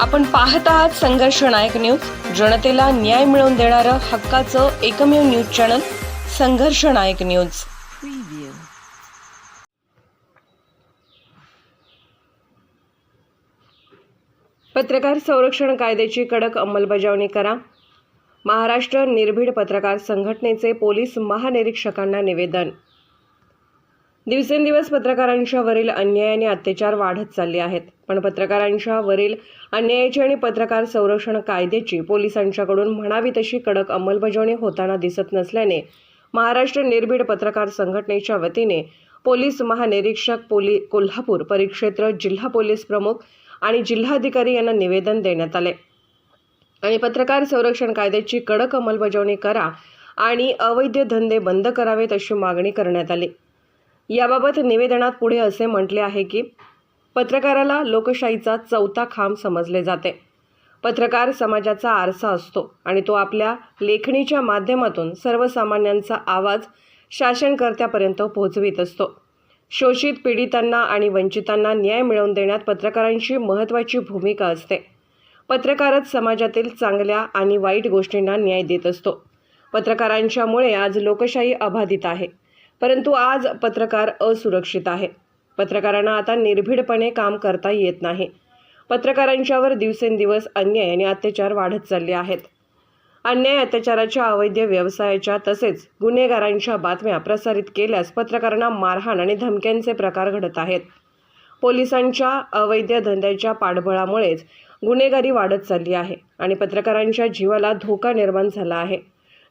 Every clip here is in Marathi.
आपण पाहत आहात संघर्ष नायक न्यूज. जनतेला न्याय मिळवून देणारं हक्काचं एकमेव न्यूज चॅनल संघर्ष नायक न्यूज. पत्रकार संरक्षण कायद्याची कडक अंमलबजावणी करा. महाराष्ट्र निर्भीड पत्रकार संघटनेचे पोलीस महानिरीक्षकांना निवेदन. दिवसेंदिवस पत्रकारांच्या वरील अन्याय आणि अत्याचार वाढत चालले आहेत. पण पत्रकारांच्या वरील अन्यायाची आणि पत्रकार संरक्षण कायद्याची पोलिसांच्याकडून म्हणावी तशी कडक अंमलबजावणी होताना दिसत नसल्याने महाराष्ट्र निर्भीड पत्रकार संघटनेच्या वतीने पोलीस महानिरीक्षक पोली कोल्हापूर परिक्षेत्र जिल्हा पोलीस प्रमुख आणि जिल्हाधिकारी यांना निवेदन देण्यात आले. आणि पत्रकार संरक्षण कायद्याची कडक अंमलबजावणी करा आणि अवैध धंदे बंद करावेत अशी मागणी करण्यात आली. याबाबत निवेदनात पुढे असे म्हटले आहे की पत्रकाराला लोकशाहीचा चौथा खांब समजले जाते. पत्रकार समाजाचा आरसा असतो आणि तो आपल्या लेखणीच्या माध्यमातून सर्वसामान्यांचा आवाज शासनकर्त्यापर्यंत पोहोचवित असतो. शोषित पीडितांना आणि वंचितांना न्याय मिळवून देण्यात पत्रकारांची महत्त्वाची भूमिका असते. पत्रकारच समाजातील चांगल्या आणि वाईट गोष्टींना न्याय देत असतो. पत्रकारांच्यामुळे आज लोकशाही अबाधित आहे. परंतु आज पत्रकार असुरक्षित आहे. पत्रकारांना आता निर्भीडपणे काम करता येत नाही. पत्रकारांच्यावर दिवसेंदिवस अन्याय आणि अत्याचार वाढत चालले आहेत. अन्याय अत्याचाराच्या अवैध व्यवसायाच्या तसेच गुन्हेगारांच्या बातम्या प्रसारित केल्यास पत्रकारांना मारहाण आणि धमक्यांचे प्रकार घडत आहेत. पोलिसांच्या अवैध धंद्याच्या पाठबळामुळेच गुन्हेगारी वाढत चालली आहे आणि पत्रकारांच्या जीवाला धोका निर्माण झाला आहे.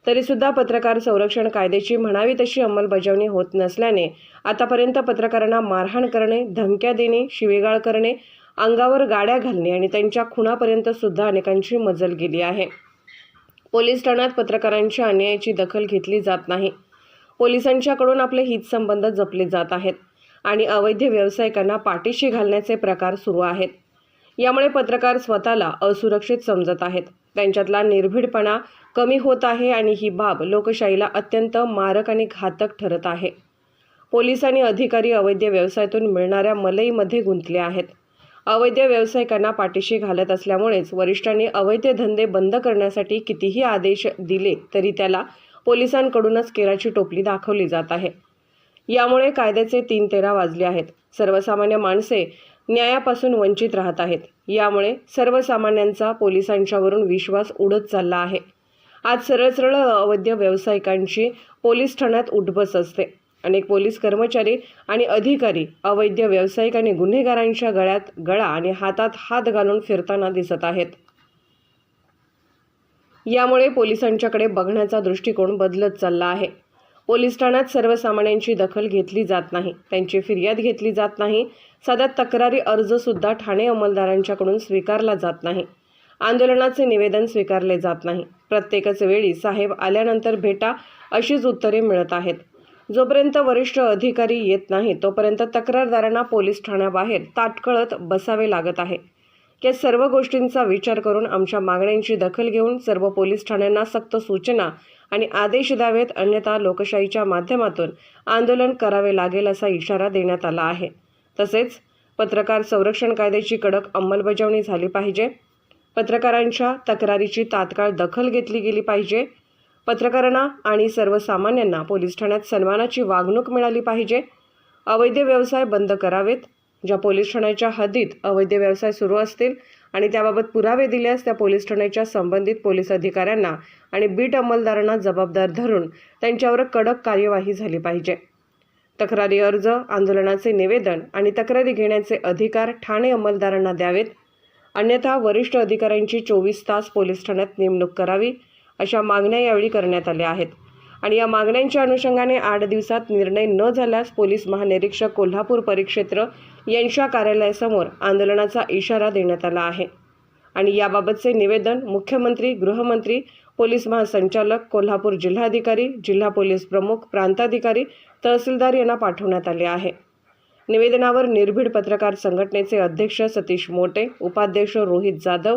तरीसुद्धा पत्रकार संरक्षण कायद्याची म्हणावी तशी अंमलबजावणी होत नसल्याने आतापर्यंत पत्रकारांना मारहाण करणे धमक्या देणे शिवेगाळ करणे अंगावर गाड्या घालणे आणि त्यांच्या खुणापर्यंत सुद्धा अनेकांची मजल गेली आहे. पोलीस ठाण्यात पत्रकारांच्या अन्यायाची दखल घेतली जात नाही. पोलिसांच्याकडून आपले हितसंबंध जपले जात आहेत आणि अवैध व्यावसायिकांना पाठीशी घालण्याचे प्रकार सुरू आहेत. यामुळे पत्रकार स्वतःला असुरक्षित समजत आहेत. त्यांच्यातला निर्भीडपणा कमी होत आहे आणि ही बाब लोकशाहीला अत्यंत मारक आणि घातक ठरत आहे. पोलीस आणि अधिकारी अवैध व्यवसायातून मिळणाऱ्या मलईमध्ये गुंतले आहेत. अवैध व्यावसायिकांना पाठीशी घालत असल्यामुळेच वरिष्ठांनी अवैध धंदे बंद करण्यासाठी कितीही आदेश दिले तरी त्याला पोलिसांकडूनच केराची टोपली दाखवली जात आहे. यामुळे कायद्याचे तीन तेरा वाजले आहेत. सर्वसामान्य माणसे न्यायापासून वंचित राहत आहेत. यामुळे सर्वसामान्यांचा पोलिसांच्यावरून विश्वास उडत चालला आहे. आज सरळ सरळ अवैध व्यावसायिकांची पोलीस ठाण्यात उठबस असते. अनेक पोलीस कर्मचारी आणि अधिकारी अवैध व्यावसायिक आणि गुन्हेगारांच्या गळ्यात गळा आणि हातात हात घालून फिरताना दिसत आहेत. यामुळे पोलिसांच्याकडे बघण्याचा दृष्टिकोन बदलत चालला आहे. पोलीस ठाण्यात सर्वसामान्यांची दखल घेतली जात नाही. त्यांची फिर्याद घेतली जात नाही. साधा तक्रारी अर्जसुद्धा ठाणे अंमलदारांच्याकडून स्वीकारला जात नाही. आंदोलनाचे निवेदन स्वीकारले जात नाही. प्रत्येकच वेळी साहेब आल्यानंतर भेटा अशीच उत्तरे मिळत आहेत. जोपर्यंत वरिष्ठ अधिकारी येत नाही तोपर्यंत तक्रारदारांना पोलीस ठाण्याबाहेर ताटकळत बसावे लागत आहे. या सर्व गोष्टींचा विचार करून आमच्या मागण्यांची दखल घेऊन सर्व पोलीस ठाण्यांना सक्त सूचना आणि आदेश द्यावेत अन्यथा लोकशाहीच्या माध्यमातून आंदोलन करावे लागेल असा इशारा देण्यात आला आहे. तसेच पत्रकार संरक्षण कायद्याची कडक अंमलबजावणी झाली पाहिजे. पत्रकारांच्या तक्रारीची तात्काळ दखल घेतली गेली पाहिजे. पत्रकारांना आणि सर्वसामान्यांना पोलीस ठाण्यात सन्मानाची वागणूक मिळाली पाहिजे. अवैध व्यवसाय बंद करावेत. ज्या पोलीस ठाण्याच्या हद्दीत अवैध व्यवसाय सुरू असतील आणि त्याबाबत पुरावे दिल्यास त्या पोलीस ठाण्याच्या संबंधित पोलीस अधिकाऱ्यांना आणि बीट अंमलदारांना जबाबदार धरून त्यांच्यावर कडक कार्यवाही झाली पाहिजे. तक्रारी अर्ज आंदोलनाचे निवेदन आणि तक्रारी घेण्याचे अधिकार ठाणे अंमलदारांना द्यावेत. अन्यथा वरिष्ठ अधिकाऱ्यांची चोवीस तास पोलीस ठाण्यात नेमणूक करावी अशा मागण्या यावेळी करण्यात आल्या आहेत. आणि या मागण्यांच्या अनुषंगाने आठ दिवसात निर्णय न झाल्यास पोलीस महानिरीक्षक कोल्हापूर परिक्षेत्र यांच्या कार्यालयासमोर आंदोलनाचा इशारा देण्यात आला आहे. आणि याबाबतचे निवेदन मुख्यमंत्री गृहमंत्री पोलीस महासंचालक कोल्हापूर जिल्हाधिकारी जिल्हा पोलीस प्रमुख प्रांताधिकारी तहसीलदार यांना पाठवण्यात आले आहे. निवेदनावर निर्भीड पत्रकार संघटनेचे अध्यक्ष सतीश मोटे उपाध्यक्ष रोहित जाधव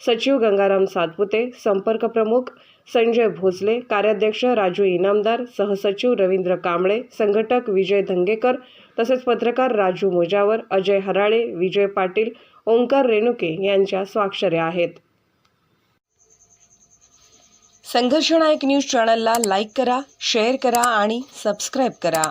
सचिव गंगाराम सातपुते संपर्क प्रमुख संजय भोसले कार्याध्यक्ष राजू इनामदार सहसचिव रवींद्र कांबळे संघटक विजय धंगेकर तसेच पत्रकार राजू मुजावर अजय हराळे विजय पाटील ओंकार रेणुके यांच्या स्वाक्षऱ्या आहेत. संघर्षनायक न्यूज चॅनलला लाईक करा शेअर करा आणि सबस्क्राईब करा.